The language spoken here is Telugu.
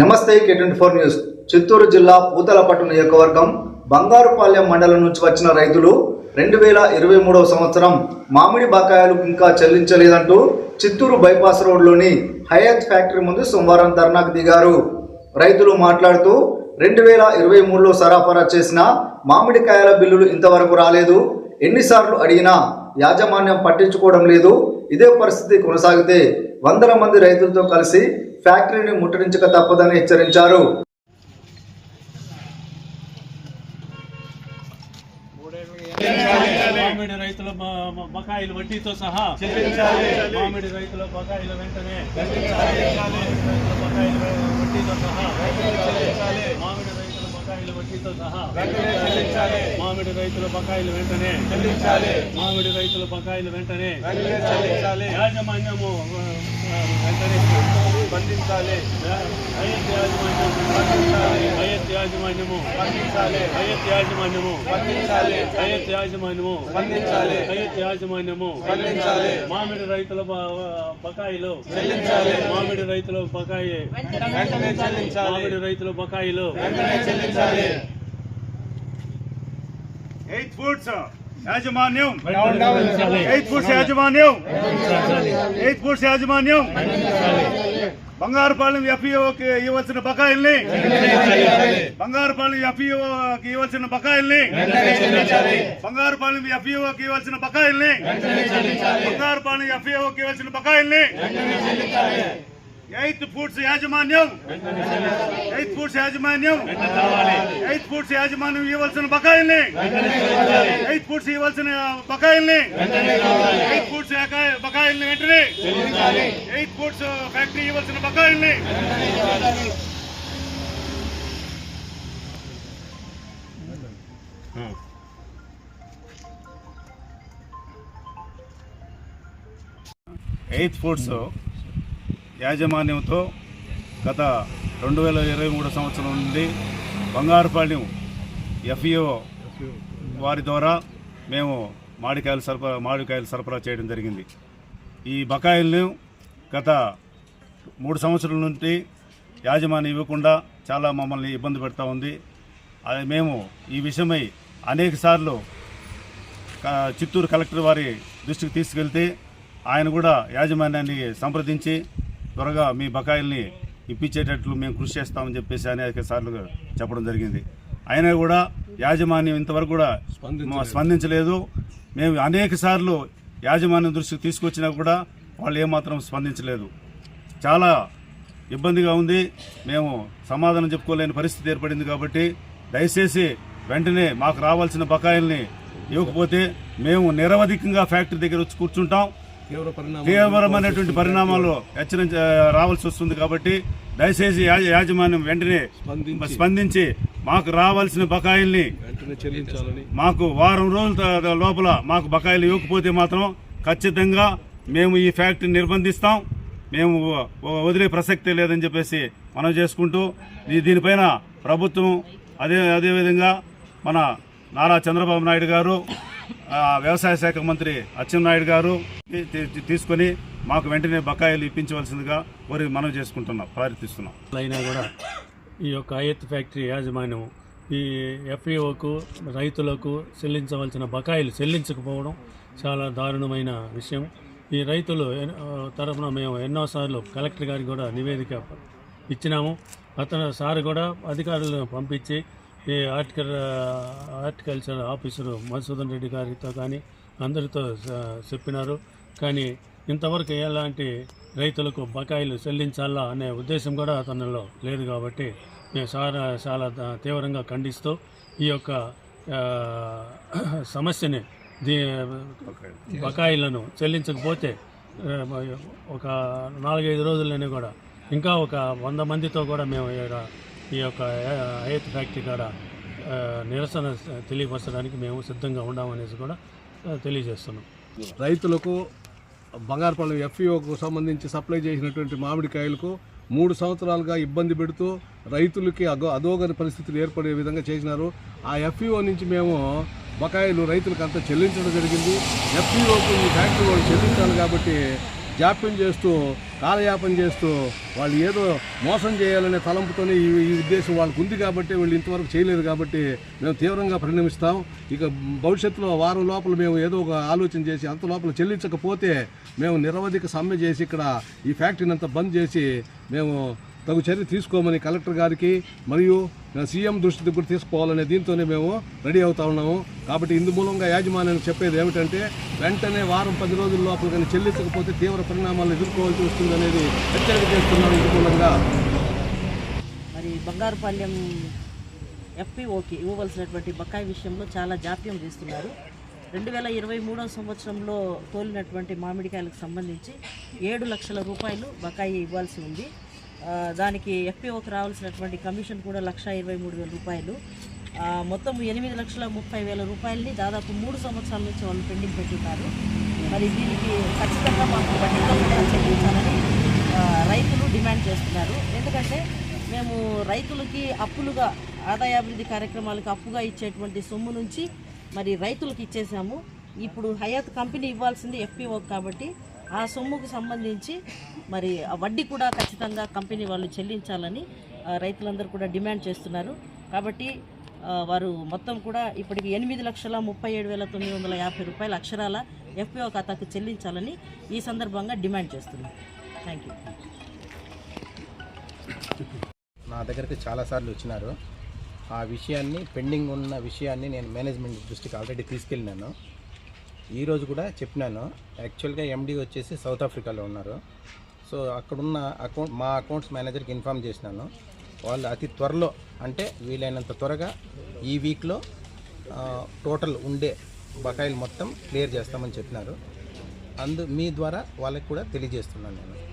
నమస్తే K twenty four news. Chittoor జిల్లా పూతలపట్టు నియోజకవర్గం బంగారుపాలెం మండలం నుంచి వచ్చిన రైతులు రెండు వేల ఇరవై మూడవ సంవత్సరం మామిడి బకాయిలు ఇంకా చెల్లించలేదంటూ చిత్తూరు బైపాస్ రోడ్లోని హయాత్ ఫ్యాక్టరీ ముందు సోమవారం ధర్నాకు దిగారు. రైతులు మాట్లాడుతూ రెండు వేల ఇరవై మూడులో సరఫరా చేసిన మామిడికాయల బిల్లులు ఇంతవరకు రాలేదు. ఎన్నిసార్లు అడిగినా యాజమాన్యం పట్టించుకోవడం లేదు. ఇదే పరిస్థితి కొనసాగితే వందల మంది రైతులతో కలిసి ఫ్యాక్టరీని ముట్టడించక తప్పదని హెచ్చరించారు. మామిడి రైతుల బకాయిలు వడ్డీతో సహా మామిడి రైతుల బకాయిలు వెంటనే రైతుల బకాయిలు వడ్డీతో సహా వడ్డీతో సహా మామిడి రైతుల బకాయిలు వెంటనే మామిడి రైతుల బకాయిలు వెంటనే యాజమాన్యము వెంటనే స్పందించాలి యాజమాన్యము. అయ్యత్ యాజమాన్యము. అయ్యత్ యాజమాన్యము. అయ్యత్ యాజమాన్యము. మామిడి రైతుల బకాయిలు. చెల్లించాలి. మామిడి రైతుల బకాయి. వెంటనే చెల్లించాలి. మామిడి రైతుల బకాయిలు. వెంటనే చెల్లించాలి. ఎయిత్ ఫుడ్స్ యాజమాన్యం. ఎయిత్ ఫుడ్స్ యాజమాన్యం. ఎయిత్ ఫుడ్స్ యాజమాన్యం. బంగారుపాలెం ఎఫ్ఈఓకి ఇవ్వాల్సిన బకాయిల్ని బంగారుపాలెం ఎఫ్ఈఓకి ఇవ్వాల్సిన బకాయిల్ని బంగారుపాలెం ఎఫ్ఈఓకి ఇవ్వాల్సిన బకాయిల్ని బంగారుపాలెం ఎఫ్ఈఓకి ఇవ్వాల్సిన బకాయిల్ని ఎయిత్ ఫుడ్స్ యాజమాన్యం ఎయిత్ ఫుడ్స్ యాజమాన్యం ఎయిత్ ఫుడ్స్ యాజమాన్యం ఇవ్వాల్సిన బకాయిల్ని ఎయిత్ ఫుడ్స్ ఇవ్వాల్సిన బకాయిల్ని ఎయిత్ ఫుడ్స్ బకాయి- బకాయిల్ని వెంటనే ఎయిత్ ఫుడ్స్ ఫ్యాక్టరీ ఇవ్వాల్సిన బకాయిల్ని ఎయిత్ ఫుడ్స్ యాజమాన్యంతో గత రెండు వేల ఇరవై మూడు సంవత్సరం నుండి బంగారుపాళ్యం ఎఫ్ఈఓ వారి ద్వారా మేము మామిడికాయలు సరఫరా మామిడికాయలు సరఫరా చేయడం జరిగింది. ఈ బకాయిల్ని గత మూడు సంవత్సరాల నుండి యాజమాన్యం ఇవ్వకుండా చాలా మమ్మల్ని ఇబ్బంది పెడతా ఉంది. అది మేము ఈ విషయమై అనేక సార్లు చిత్తూరు కలెక్టర్ వారి దృష్టికి తీసుకెళ్తే ఆయన కూడా యాజమాన్యాన్ని సంప్రదించి త్వరగా మీ బకాయిల్ని ఇప్పించేటట్లు మేము కృషి చేస్తామని చెప్పేసి అనేక సార్లు చెప్పడం జరిగింది. అయినా కూడా యాజమాన్యం ఇంతవరకు కూడా స్పందించలేదు. మేము అనేక సార్లు యాజమాన్యం దృష్టికి తీసుకొచ్చినా కూడా వాళ్ళు ఏమాత్రం స్పందించలేదు. చాలా ఇబ్బందిగా ఉంది. మేము సమాధానం చెప్పుకోలేని పరిస్థితి ఏర్పడింది కాబట్టి దయచేసి వెంటనే మాకు రావాల్సిన బకాయిల్ని ఇవ్వకపోతే మేము నిరవధికంగా ఫ్యాక్టరీ దగ్గర వచ్చి కూర్చుంటాం. తీవ్రమైనటువంటి పరిణామాలు హెచ్చరించ రావాల్సి వస్తుంది కాబట్టి దయచేసి యాజ- యాజమాన్యం వెంటనే స్పందించి. మాకు రావాల్సిన బకాయిల్ని మాకు వారం రోజుల లోపల మాకు బకాయిలు ఇవ్వకపోతే మాత్రం ఖచ్చితంగా మేము ఈ ఫ్యాక్టరీ నిర్బంధిస్తాం. మేము వదిలే ప్రసక్తే లేదని చెప్పేసి మనం చేసుకుంటూ దీనిపైన ప్రభుత్వం అదే అదేవిధంగా మన నారా చంద్రబాబు నాయుడు గారు వ్యవసాయ శాఖ మంత్రి అచ్చెన్నాయుడు గారు తీసుకొని మాకు వెంటనే బకాయిలు ఇప్పించవలసిందిగా కోరి మనం చేసుకుంటున్నాం ప్రార్థిస్తున్నాం. అయినా కూడా ఈ యొక్క అయత్ ఫ్యాక్టరీ యాజమాన్యం ఈ ఎఫ్ఈఓకు రైతులకు చెల్లించవలసిన బకాయిలు చెల్లించకపోవడం చాలా దారుణమైన విషయం. ఈ రైతులు తరఫున మేము ఎన్నోసార్లు కలెక్టర్ గారికి కూడా నివేదిక ఇచ్చినాము. అతను సార్ కూడా అధికారులను పంపించి ఈ article horticulture officer Madhusudan Reddy గారితో కానీ అందరితో చెప్పినారు. కానీ ఇంతవరకు ఎలాంటి రైతులకు బకాయిలు చెల్లించాలా అనే ఉద్దేశం కూడా అతనిలో లేదు కాబట్టి మేము చాలా చాలా తీవ్రంగా ఖండిస్తూ ఈ యొక్క సమస్యని దీ బకాయిలను చెల్లించకపోతే ఒక నాలుగైదు రోజుల్లోనే కూడా ఇంకా ఒక వంద మందితో కూడా మేము ఈ యొక్క ఐఎత్ ఫ్యాక్టరీ కాడ నిరసన తెలియపరచడానికి మేము సిద్ధంగా ఉన్నామనేసి కూడా తెలియజేస్తున్నాం. రైతులకు బంగారుపల్లి ఎఫ్ఈఓకు సంబంధించి సప్లై చేసినటువంటి మామిడికాయలకు మూడు సంవత్సరాలుగా ఇబ్బంది పెడుతూ రైతులకి అగో అదోగని పరిస్థితులు ఏర్పడే విధంగా చేసినారు. ఆ ఎఫ్ఈఓ నుంచి మేము బకాయిలు రైతులకు అంతా చెల్లించడం జరిగింది. ఎఫ్ఈఓకు ఈ ఫ్యాక్టరీ వాళ్ళు చెల్లించాలి కాబట్టి జాప్యం చేస్తూ కాలయాపన చేస్తూ వాళ్ళు ఏదో మోసం చేయాలనే తలంపుతోనే ఈ ఈ ఉద్దేశం వాళ్ళకు ఉంది కాబట్టి వీళ్ళు ఇంతవరకు చేయలేదు కాబట్టి మేము తీవ్రంగా పరిణమిస్తాం. ఇక భవిష్యత్తులో వారం లోపల మేము ఏదో ఒక ఆలోచన చేసి అంత లోపల చెల్లించకపోతే మేము నిరవధిక సమ్మె చేసి ఇక్కడ ఈ ఫ్యాక్టరీని అంతా బంద్ చేసి మేము తగు చర్య తీసుకోమని కలెక్టర్ గారికి మరియు సీఎం దృష్టికి కూడా తీసుకోవాలనే దీంతోనే మేము రెడీ అవుతా ఉన్నాము. కాబట్టి ఇందు మూలంగా యాజమాన్యానికి చెప్పేది ఏమిటంటే వెంటనే వారం పది రోజుల లోపల కానీ చెల్లించకపోతే తీవ్ర పరిణామాలను ఎదుర్కోవాల్సి వస్తుందనేది హెచ్చరిక చేస్తున్నాం ఇందు మూలంగా. మరి బంగారుపాళ్యం ఎఫ్పిఓకి ఇవ్వవలసినటువంటి బకాయి విషయంలో చాలా జాప్యం చేస్తున్నారు. రెండు వేల ఇరవై మూడవ సంవత్సరంలో తోలినటువంటి మామిడికాయలకు సంబంధించి ఏడు లక్షల రూపాయలు బకాయి ఇవ్వాల్సి ఉంది. దానికి ఎఫ్పిఓకి రావాల్సినటువంటి కమిషన్ కూడా లక్ష ఇరవై మూడు వేల రూపాయలు. మొత్తం ఎనిమిది లక్షల ముప్పై వేల రూపాయలని దాదాపు మూడు సంవత్సరాల నుంచి వాళ్ళు పెండింగ్ పెట్టున్నారు. మరి దీనికి ఖచ్చితంగా మాకు వడ్డీతో చెల్లించాలని రైతులు డిమాండ్ చేస్తున్నారు. ఎందుకంటే మేము రైతులకి అప్పులుగా ఆదాయాభివృద్ధి కార్యక్రమాలకు అప్పుగా ఇచ్చేటువంటి సొమ్ము నుంచి మరి రైతులకు ఇచ్చేసాము. ఇప్పుడు హయాత్ కంపెనీ ఇవ్వాల్సింది ఎఫ్పిఓ కాబట్టి ఆ సొమ్ముకు సంబంధించి మరి ఆ వడ్డీ కూడా ఖచ్చితంగా కంపెనీ వాళ్ళు చెల్లించాలని రైతులందరూ కూడా డిమాండ్ చేస్తున్నారు. కాబట్టి వారు మొత్తం కూడా ఇప్పటికి ఎనిమిది లక్షల ముప్పై ఏడు వేల తొమ్మిది వందల యాభై రూపాయల అక్షరాల ఎఫ్పిఓ ఖాతాకు చెల్లించాలని ఈ సందర్భంగా డిమాండ్ చేస్తున్నాం. థ్యాంక్ యూ నా దగ్గరికి చాలాసార్లు వచ్చినారు. ఆ విషయాన్ని పెండింగ్ ఉన్న విషయాన్ని నేను మేనేజ్మెంట్ దృష్టికి ఆల్రెడీ తీసుకెళ్ళినాను. ఈరోజు కూడా చెప్పినాను. యాక్చువల్గా ఎండి వచ్చేసి సౌత్ ఆఫ్రికాలో ఉన్నారు. సో అక్కడున్న అకౌంట్ మా అకౌంట్స్ మేనేజర్కి ఇన్ఫామ్ చేసినాను. వాళ్ళు అతి త్వరలో అంటే వీలైనంత త్వరగా ఈ వీక్లో టోటల్ ఉండే బకాయిలు మొత్తం క్లియర్ చేస్తామని చెప్పినారు. అందు మీ ద్వారా వాళ్ళకి కూడా తెలియజేస్తున్నాను నేను.